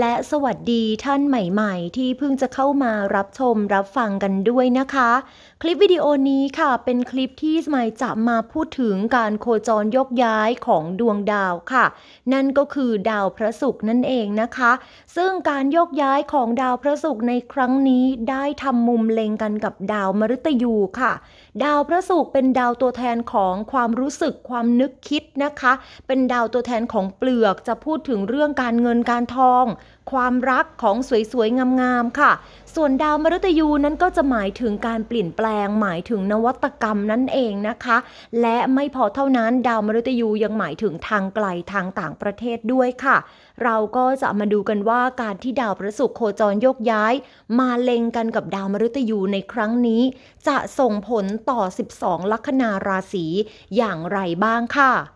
และสวัสดีท่านใหม่ๆ ที่เพิ่งจะเข้ามารับชมรับฟังกันด้วยนะคะ คลิปวิดีโอนี้ค่ะเป็นคลิปที่สมัยจะมาพูดถึงการโคจรยกย้ายของดวงดาวค่ะ นั่นก็คือดาวพระศุกร์นั่นเองนะคะ ซึ่งการยกย้ายของดาวพระศุกร์ในครั้งนี้ได้ทำมุมเล็งกันกับดาวมฤตยูค่ะ ดาวพระศุกร์เป็นดาวตัวแทนของความรู้สึกความนึกคิดนะคะ เป็นดาวตัวแทนของเปลือกจะพูดถึงเรื่องการเงินการทองความรักของสวยๆ งามๆ ค่ะ ส่วนดาวมฤตยูนั้นก็จะหมายถึงการเปลี่ยนแปลง หมายถึงนวัตกรรมนั่นเองนะคะ และไม่พอเท่านั้นดาวมฤตยูยังหมายถึงทางไกลทางต่างประเทศด้วยค่ะ เราก็จะมาดูกันว่าการที่ดาวพระศุกร์โคจรโยกย้าย มาเล็งกันกับดาวมฤตยูในครั้งนี้ จะส่งผลต่อ 12 ลัคนาราศีอย่างไรบ้างค่ะ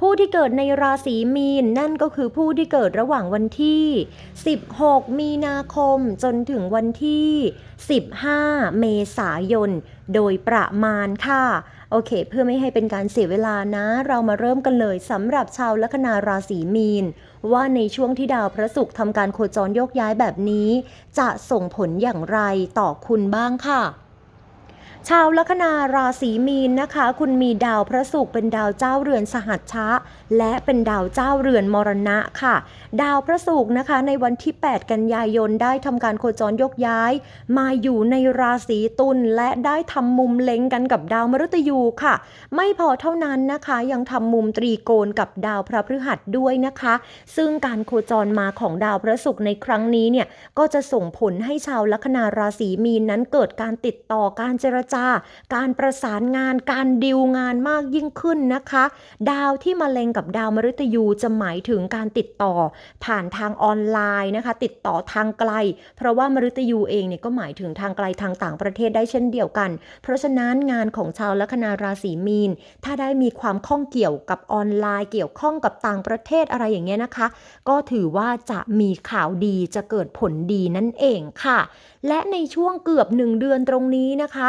ผู้ที่เกิดในราศีมีนนั่นก็คือผู้ที่เกิดระหว่างวันที่ 16 มีนาคมจนถึงวันที่ 15 เมษายน โดยประมาณค่ะ โอเค เพื่อไม่ให้เป็นการเสียเวลานะ เรามาเริ่มกันเลยสำหรับชาวลัคนาราศีมีน ว่าในช่วงที่ดาวพระศุกร์ทำการโคจรโยกย้ายแบบนี้ จะส่งผลอย่างไรต่อคุณบ้างค่ะ ชาวลัคนาราศีมีนนะคะ คุณมีดาวพระศุกร์เป็นดาวเจ้าเรือนสหัชชะ และเป็นดาวเจ้าเรือนมรณะค่ะ ดาวพระศุกร์นะคะ ในวันที่ 8 กันยายนได้ทำการโคจรยกย้าย มาอยู่ในราศีตุลและได้ทำมุมเล็งกันกับดาวมฤตยูค่ะ ไม่พอเท่านั้นนะคะ ยังทำมุมตรีโกณกับดาวพระพฤหัสด้วยนะคะ ซึ่งการโคจรมาของดาวพระศุกร์ในครั้งนี้เนี่ยก็จะส่งผลให้ชาวลัคนาราศีมีนนั้นเกิดการติดต่อการเจรจาการประสานงาน การดิวงานมากยิ่งขึ้นนะคะ ดาวที่มาเล็งกับดาวมฤตยูจะหมายถึงการติดต่อ ผ่านทางออนไลน์นะคะ ติดต่อทางไกล เพราะว่ามฤตยูเองเนี่ยก็หมายถึงทางไกลทางต่างประเทศได้เช่นเดียวกัน เพราะฉะนั้นงานของชาวลัคนาราศีมีน ถ้าได้มีความข้องเกี่ยวกับออนไลน์ เกี่ยวข้องกับต่างประเทศอะไรอย่างเงี้ยนะคะ ก็ถือว่าจะมีข่าวดีจะเกิดผลดีนั่นเองค่ะ และในช่วงเกือบหนึ่งเดือนตรงนี้นะคะ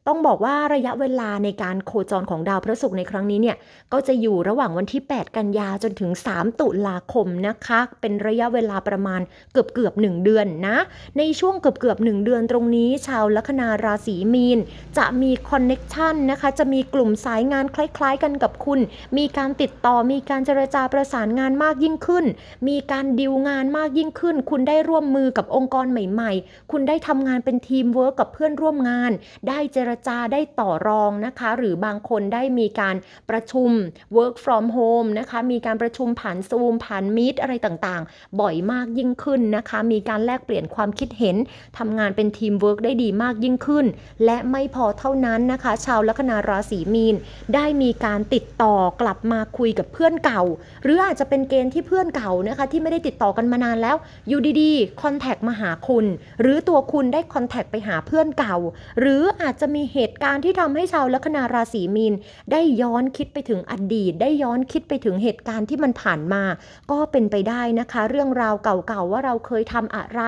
ต้องบอกว่าระยะเวลาในการโคจรของดาวพระศุกร์ในครั้งนี้เนี่ยก็จะอยู่ระหว่างวันที่ 8 กันยาจนถึง 3 ตุลาคมนะคะ เป็นระยะเวลาประมาณเกือบเกือบหนึ่งเดือนนะ ในช่วงเกือบเกือบหนึ่งเดือนตรงนี้ ชาวลัคนาราศีมีน จะมีคอนเน็กชันนะคะ จะมีกลุ่มสายงานคล้ายๆกันกับคุณ มีการติดต่อมีการเจรจาประสานงานมากยิ่งขึ้น มีการดิวงานมากยิ่งขึ้น คุณได้ร่วมมือกับองค์กรใหม่ ๆ คุณได้ทำงานเป็นทีมเวิร์กกับเพื่อนร่วมงาน ได้เจรจาได้ต่อรองนะคะ หรือบางคนได้มีการประชุม work from home นะคะ มีการประชุมผ่านซูมผ่านมีดอะไรต่างๆ บ่อยมากยิ่งขึ้นนะคะ มีการแลกเปลี่ยนความคิดเห็นทำงานเป็นทีมเวิร์กได้ดีมากยิ่งขึ้น และไม่พอเท่านั้นนะคะ ชาวลัคนาราศีมีน ได้มีการติดต่อกลับมาคุยกับเพื่อนเก่า หรืออาจจะเป็นเกณฑ์ที่เพื่อนเก่านะคะ ที่ไม่ได้ติดต่อกันมานานแล้วอยู่ดีๆคอนแทคมาหาคุณ หรือตัวคุณได้คอนแทคไปหาเพื่อนเก่า หรืออาจจะมีเหตุการณ์ที่ทำให้ชาวลัคนาราศีมีน ได้ย้อนคิดไปถึงอดีต ได้ย้อนคิดไปถึงเหตุการณ์ที่มันผ่านมา ก็เป็นไปได้นะคะ เรื่องราวเก่าๆว่าเราเคยทำอะไร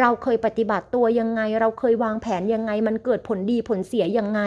เราเคยปฏิบัติตัวยังไง เราเคยวางแผนยังไง มันเกิดผลดีผลเสียยังไง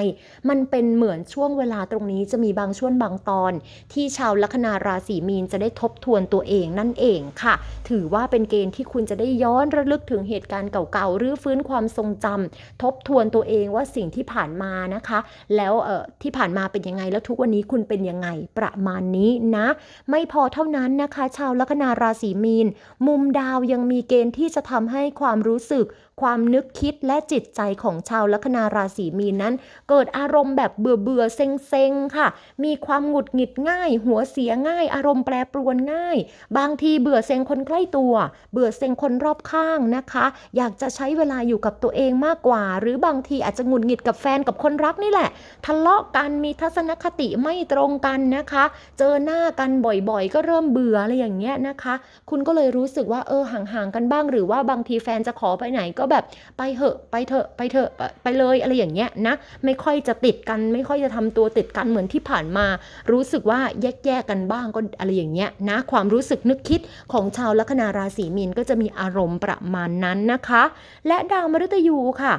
มันเป็นเหมือนช่วงเวลาตรงนี้จะมีบางช่วงบางตอน ที่ชาวลัคนาราศีมีนจะได้ทบทวนตัวเองนั่นเองค่ะ ถือว่าเป็นเกณฑ์ที่คุณจะได้ย้อนระลึกถึงเหตุการณ์เก่าๆหรือฟื้นความทรงจำทบทวนตัวเองว่าสิ่งที่ผ่านมานะคะ แล้วเออที่ผ่านมาเป็นยังไงแล้วทุกวันนี้คุณเป็นยังไงประมาณนี้นะ ไม่พอเท่านั้นนะคะ ชาวลัคนาราศีมีน มุมดาวยังมีเกณฑ์ที่จะทำให้ความรู้สึก ความนึกคิดและจิตใจของชาวลัคนาราศีมีนนั้น เกิดอารมณ์แบบเบื่อเบื่อเซ็งเซ็งค่ะ มีความหงุดหงิดง่าย หัวเสียง่าย อารมณ์แปรปรวนง่าย บางทีเบื่อเซ็งคนใกล้ตัว เบื่อเซ็งคนรอบข้างนะคะ อยากจะใช้เวลาอยู่กับตัวเองมากกว่า หรือบางทีอาจจะหงุดหงิดกับแฟนกับคนรักนี่แหละ ทะเลาะกันมีทัศนคติไม่ตรงกันนะคะ เจอหน้ากันบ่อยๆ ก็เริ่มเบื่ออะไรอย่างเงี้ยนะคะ คุณก็เลยรู้สึกว่าเออห่างๆกันบ้าง หรือว่าบางทีแฟนจะขอไปไหนก็แบบไปเหอะไปเถอะไปเถอะไปเลยอะไรอย่างเงี้ยนะ ไม่ค่อยจะติดกันไม่ค่อยจะทำตัวติดกันเหมือนที่ผ่านมา รู้สึกว่าแยกๆกันบ้างก็อะไรอย่างเงี้ยนะความรู้สึกนึกคิดของชาวลัคนาราศีมีนก็จะมีอารมณ์ประมาณนั้นนะคะ และดาวมฤตยูค่ะ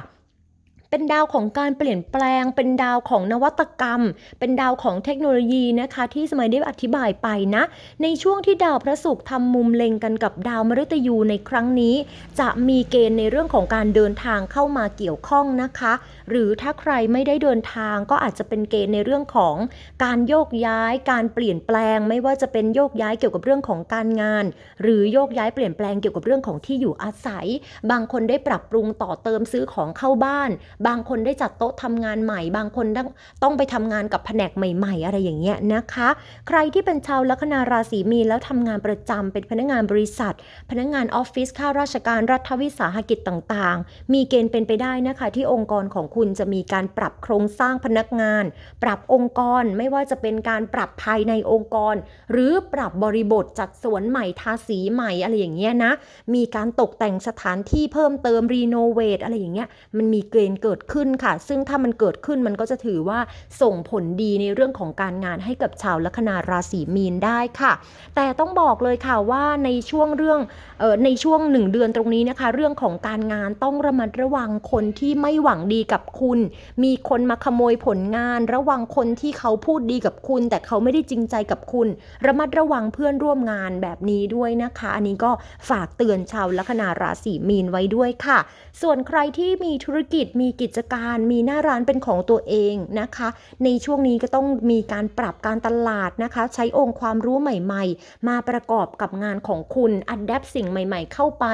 เป็นดาวของการเปลี่ยนแปลง เป็นดาวของนวัตกรรม เป็นดาวของเทคโนโลยีนะคะที่สมัยได้อธิบายไปนะ ในช่วงที่ดาวพระศุกร์ทำมุมเล็งกันกับดาวมฤตยูในครั้งนี้ จะมีเกณฑ์ในเรื่องของการเดินทางเข้ามาเกี่ยวข้องนะคะ หรือถ้าใครไม่ได้เดินทางก็อาจจะเป็นเกณฑ์ในเรื่องของการโยกย้าย การเปลี่ยนแปลง ไม่ว่าจะเป็นโยกย้ายเกี่ยวกับเรื่องของการงาน หรือโยกย้ายเปลี่ยนแปลงเกี่ยวกับเรื่องของที่อยู่อาศัย บางคนได้ปรับปรุงต่อเติมซื้อของเข้าบ้าน บางคนได้จัดโต๊ะทำงานใหม่ บางคนต้องต้องไปทำงานกับแผนกใหม่ ๆ อะไรอย่างเงี้ยนะคะ ใครที่เป็นชาวลัคนาราศีมีนแล้วทำงานประจำเป็นพนักงานบริษัท พนักงานออฟฟิศข้าราชการรัฐวิสาหกิจต่างๆ มีเกณฑ์เป็นไปได้นะคะที่องค์กรของคุณุณจะมีการปรับโครงสร้างพนักงาน ปรับองค์กรไม่ว่าจะเป็นการปรับภายในองค์กร หรือปรับบริบทจัดสวนใหม่ทาสีใหม่อะไรอย่างเงี้ยนะ มีการตกแต่งสถานที่เพิ่มเติมรีโนเวทอะไรอย่างเงี้ยมันมีเกณฑ์เกิดขึ้นค่ะ ซึ่งถ้ามันเกิดขึ้นมันก็จะถือว่าส่งผลดีในเรื่องของการงานให้กับชาวลัคนาราศีมีนได้ค่ะ แต่ต้องบอกเลยค่ะว่าในช่วงเรื่องเออในช่วงหนึ่งเดือนตรงนี้นะคะ เรื่องของการงานต้องระมัดระวังคนที่ไม่หวังดีกับคุณ มีคนมาขโมยผลงาน ระวังคนที่เขาพูดดีกับคุณ แต่เขาไม่ได้จริงใจกับคุณ ระมัดระวังเพื่อนร่วมงานแบบนี้ด้วยนะคะ อันนี้ก็ฝากเตือนชาวลัคนาราศีมีนไว้ด้วยค่ะ ส่วนใครที่มีธุรกิจมีกิจการ มีหน้าร้านเป็นของตัวเองนะคะ ในช่วงนี้ก็ต้องมีการปรับการตลาดนะคะ ใช้องค์ความรู้ใหม่ ๆ มาประกอบกับงานของคุณอัดแอปสิ่งใหม่ ๆ เข้าไป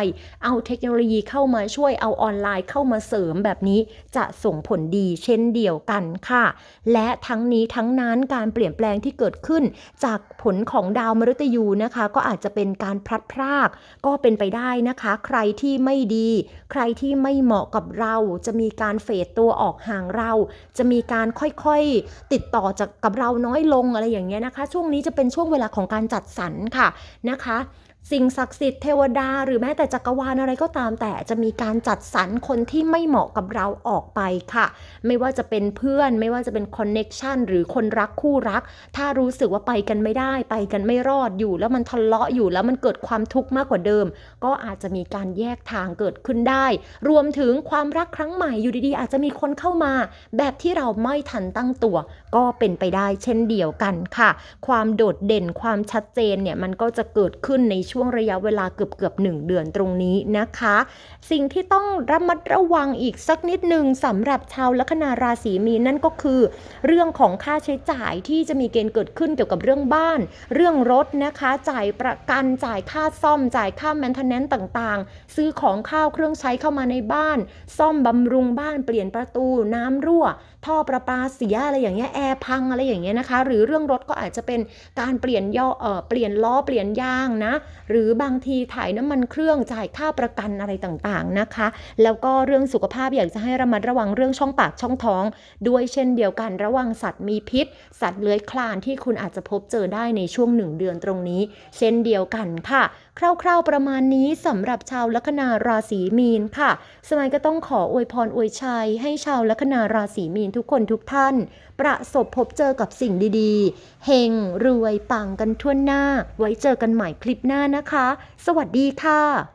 เอาเทคโนโลยีเข้ามาช่วยเอาออนไลน์เข้ามาเสริมแบบนี้จะส่งผลดีเช่นเดียวกันค่ะ และทั้งนี้ทั้งนั้นการเปลี่ยนแปลงที่เกิดขึ้น จากผลของดาวมฤตยูนะคะ ก็อาจจะเป็นการพลัดพราก ก็เป็นไปได้นะคะ ใครที่ไม่ดี ใครที่ไม่เหมาะกับเราจะมีการเฟดตัวออกห่างเรา จะมีการค่อยๆติดต่อจากกับเราน้อยลงอะไรอย่างเงี้ยนะคะ ช่วงนี้จะเป็นช่วงเวลาของการจัดสรรค่ะนะคะ สิ่งศักดิ์สิทธิ์เทวดา หรือแม้แต่จักรวาลอะไรก็ตาม แต่จะมีการจัดสรรคนที่ไม่เหมาะกับเราออกไปค่ะ ไม่ว่าจะเป็นเพื่อนไม่ว่าจะเป็นคอนเน็กชันหรือคนรักคู่รัก ถ้ารู้สึกว่าไปกันไม่ได้ ไปกันไม่รอดอยู่ แล้วมันทะเลาะอยู่แล้วมันเกิดความทุกข์มากกว่าเดิม ก็อาจจะมีการแยกทางเกิดขึ้นได้ รวมถึงความรักครั้งใหม่อยู่ดีๆ อาจจะมีคนเข้ามา แบบที่เราไม่ทันตั้งตัว ก็เป็นไปได้เช่นเดียวกันค่ะ ความโดดเด่นความชัดเจนเนี่ยมันก็จะเกิดขึ้นในช่วง่วงระยะเวลาเกือบเกือบหนึ่งเดือนตรงนี้นะคะ สิ่งที่ต้องระมัดระวังอีกสักนิดหนึ่งสำหรับชาวลัคนาราศีมีนนั่นก็คือ เรื่องของค่าใช้จ่ายที่จะมีเกณฑ์เกิดขึ้นเกี่ยวกับเรื่องบ้าน เรื่องรถนะคะ จ่ายประกันจ่ายค่าซ่อม จ่ายค่าแมนเทนแนนต์ต่างๆ ซื้อของข้าวเครื่องใช้เข้ามาในบ้าน ซ่อมบำรุงบ้านเปลี่ยนประตูน้ำรั่ว ท่อประปาเสียอะไรอย่างเงี้ยแอร์พังอะไรอย่างเงี้ยนะคะ หรือเรื่องรถก็อาจจะเป็นการเปลี่ยนย่อเออเปลี่ยนล้อเปลี่ยนยางนะ หรือบางทีถ่ายน้ำมันเครื่องจ่ายค่าประกันอะไรต่างๆนะคะ แล้วก็เรื่องสุขภาพอยากจะให้ระมัดระวังเรื่องช่องปากช่องท้อง ด้วยเช่นเดียวกันระวังสัตว์มีพิษ สัตว์เลื้อยคลานที่คุณอาจจะพบเจอได้ในช่วงหนึ่งเดือนตรงนี้ เช่นเดียวกันค่ะ คร่าวๆประมาณนี้สำหรับชาวลัคนาราศีมีนค่ะ สมัยก็ต้องขออวยพรอวยชัย ให้ชาวลัคนาราศีมีนทุกคนทุกท่าน ประสบพบเจอกับสิ่งดีๆ เฮงรวยปังกันทั่วหน้า ไว้เจอกันใหม่คลิปหน้านะคะ สวัสดีค่ะ